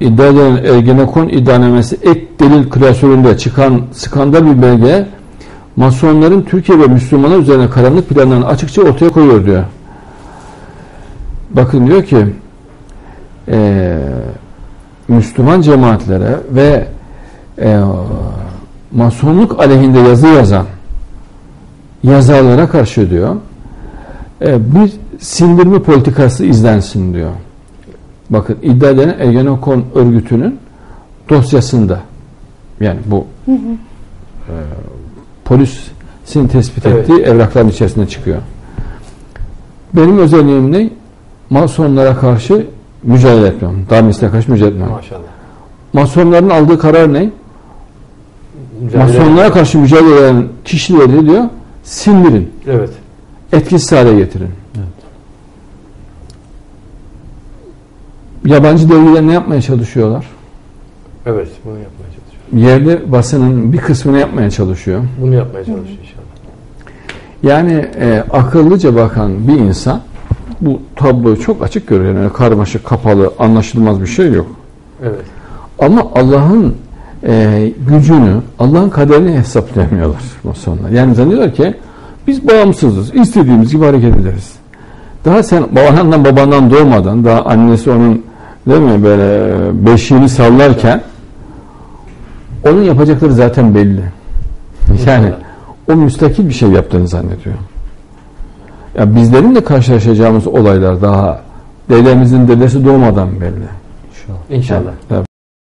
iddia edilen Ergenekon iddianamesi ek delil klasöründe çıkan skandal bir belge Masonların Türkiye ve Müslümanlar üzerine karanlık planlarını açıkça ortaya koyuyor diyor. Bakın diyor ki eee, Müslüman cemaatlere ve eee, Masonluk aleyhinde yazı yazan yazarlara karşı diyor e, bir sindirme politikası izlensin diyor. Bakın iddia edilen Ergenekon örgütünün dosyasında yani bu e, polisin tespit Evet. ettiği evrakların içerisinde çıkıyor. Benim özelliğim ne? Masonlara karşı mücadele etmem. Darmistlere karşı mücadele etmem. Maşallah. Masonların aldığı karar ne? Mücadele- Masonlara karşı mücadele eden kişileri diyor sindirin. Evet. etkisiz hale getirin. Yabancı devletler ne yapmaya çalışıyorlar? Evet. Bunu yapmaya çalışıyor. Yerli basının bir kısmını yapmaya çalışıyor. Bunu yapmaya çalışıyor inşallah. Yani e, akıllıca bakan bir insan bu tabloyu çok açık görüyor. Yani karmaşık, kapalı, anlaşılmaz bir şey yok. Evet. Ama Allah'ın e, gücünü, Allah'ın kaderini hesaplayamıyorlar Masonlar. Yani zannediyorlar ki biz bağımsızız, istediğimiz gibi hareket ederiz. Daha sen babandan babandan doğmadan, daha annesi onun değil mi böyle beşiğini sallarken onun yapacakları zaten belli. Yani o müstakil bir şey yaptığını zannediyor. Ya bizlerin de karşılaşacağımız olaylar daha dedemizin dedesi doğmadan belli. İnşallah. Tabii.